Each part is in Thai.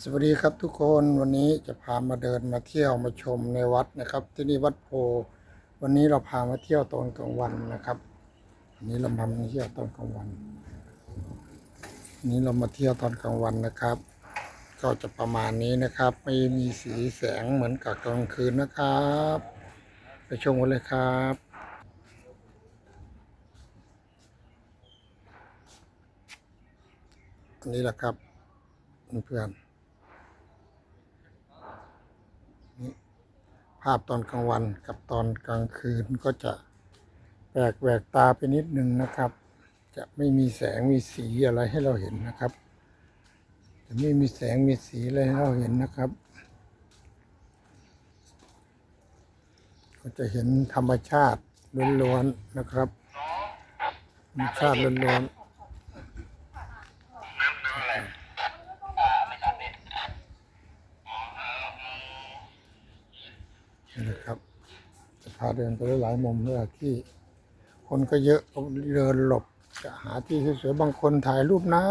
สวัสดีครับทุกคนวันนี้จะพามาเดินมาเที่ยวมาชมในวัดนะครับ ที่นี่วัดโพ วันนี้เราพามาเที่ยวตอนกลางวันนะครับวันนี้เราพามาเที่ยวตอนกลางวันวันนี้เรามาเที่ยวตอนกลางวันนะครับ ก็จะประมาณนี้นะครับ ไม่มีสีแสงเหมือนกับกลางคืนนะครับ ไปชมกันเลยครับอันนี้แหละครับเพื่อนๆนี่ ภาพตอนกลางวันกับตอนกลางคืนก็จะแปลกแหวกตาไปนิดนึงนะครับ จะไม่มีแสงมีสีอะไรให้เราเห็นนะครับ จะไม่มีแสงมีสีอะไรให้เราเห็นนะครับ ก็จะเห็นธรรมชาติล้วนๆนะครับธรรมชาติล้วนๆ นี่นะครับ จะพาเดินไปหลายๆมุมเพื่อที่ คนก็เยอะก็เดินหลบ จะหาที่สวยๆบางคนถ่ายรูปนา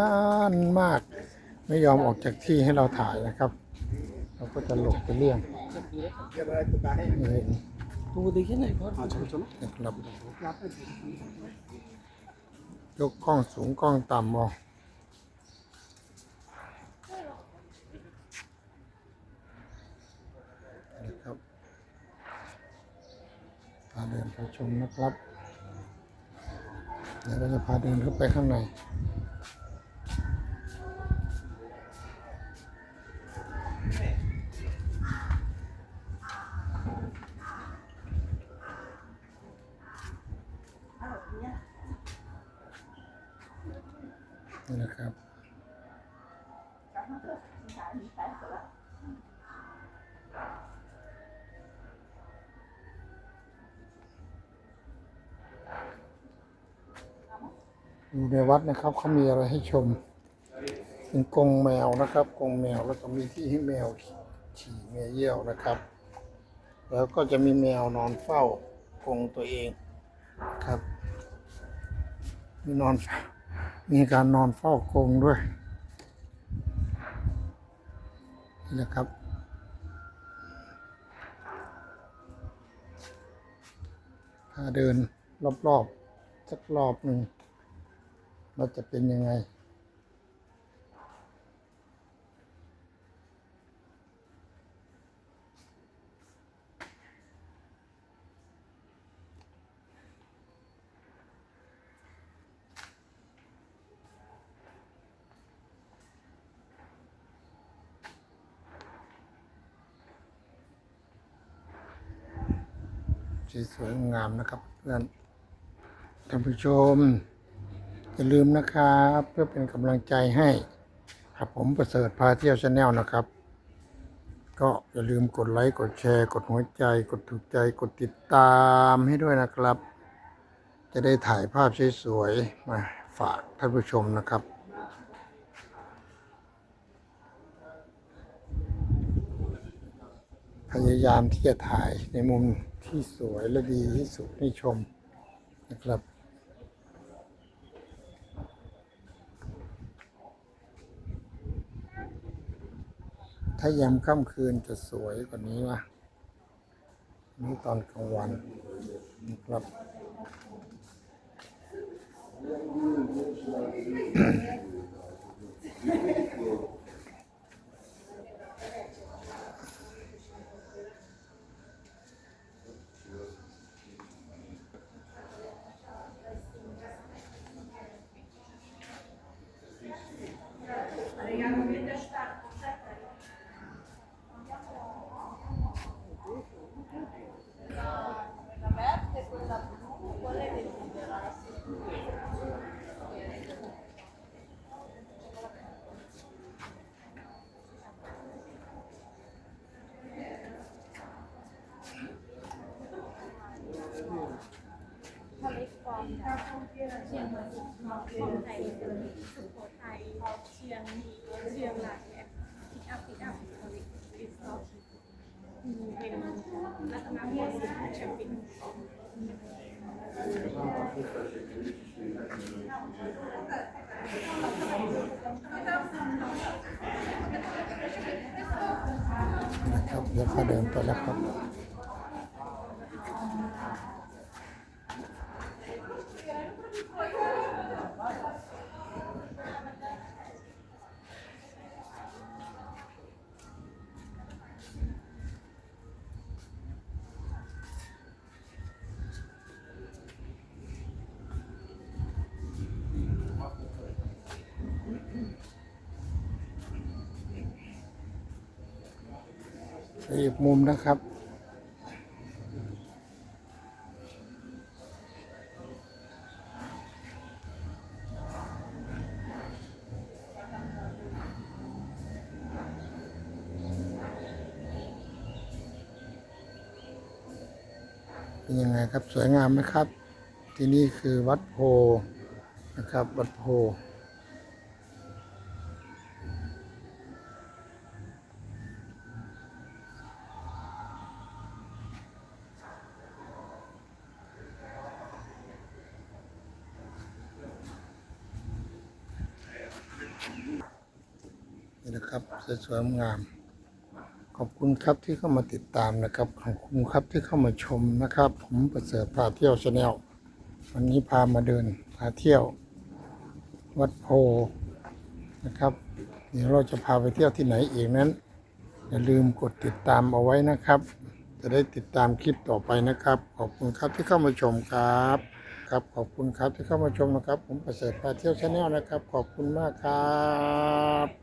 นมาก ไม่ยอมออกจากที่ให้เราถ่ายนะครับ เราก็จะหลบไปเลี่ยงไม่เห็น तो वो देखिए ना एक औरนะครับยกกล้องสูงกล้องต่ำเอา เดินไปชมนะครับเดี๋ยวเราจะพาเดินเข้าไปข้างในนี่นะครับ อยู่ในวัดนะครับเขามีอะไรให้ชมเป็นกรงแมวนะครับกรงแมวแล้วก็มีที่ให้แมวฉี่แมวเยี่ยวนะครับ แล้วก็จะมีแมวนอนเฝ้ากรงตัวเองครับ มีนอนมีการนอนเฝ้ากรงด้วยนี่นะครับพาเดินรอบๆสักรอบหนึ่ง ว่าจะเป็นยังไงสีสวยงามนะครับเพื่อนท่านผู้ชม อย่าลืมนะครับ เพื่อเป็นกำลังใจให้ครับผมประเสริฐพาเที่ยวชาแนลนะครับ ก็อย่าลืมกดไลค์ กดแชร์ กดหัวใจ กดถูกใจ กดติดตามให้ด้วยนะครับ จะได้ถ่ายภาพสวยๆมาฝากท่านผู้ชมนะครับพยายามที่จะถ่ายในมุมที่สวยและดีที่สุดให้ชมนะครับ ถ้ายามค่ำคืนจะสวยกว่านี้วะนี่ตอนกลางวันนะครับ เชียงใหม่ของไทยสุโขทัยเชียงเชียงรายเนี่ยพิกอัพพิกอัพทะเลอิสต์เป็นรัตนโกสินทร์แชมเปี้ยนครับเดี๋ยวก็เดินไปแล้วครับ อีกมุมนะครับ เป็นยังไงครับสวยงามไหมครับ ที่นี่คือวัดโพนะครับ วัดโพ นะครับสวยงาม ขอบคุณครับที่เข้ามาติดตามนะครับ ขอบคุณครับที่เข้ามาชมนะครับ ผมประเสริฐพาเที่ยวชาแนลวันนี้พามาเดินพาเที่ยว วัดโพนะครับ เดี๋ยวเราจะพาไปเที่ยวที่ไหนอีกนั้นอย่าลืมกดติดตามเอาไว้นะครับ จะได้ติดตามคลิปต่อไปนะครับ ขอบคุณครับที่เข้ามาชมครับครับขอบคุณครับที่เข้ามาชมนะครับ ผมประเสริฐพาเที่ยวชาแนลนะครับ ขอบคุณมากครับ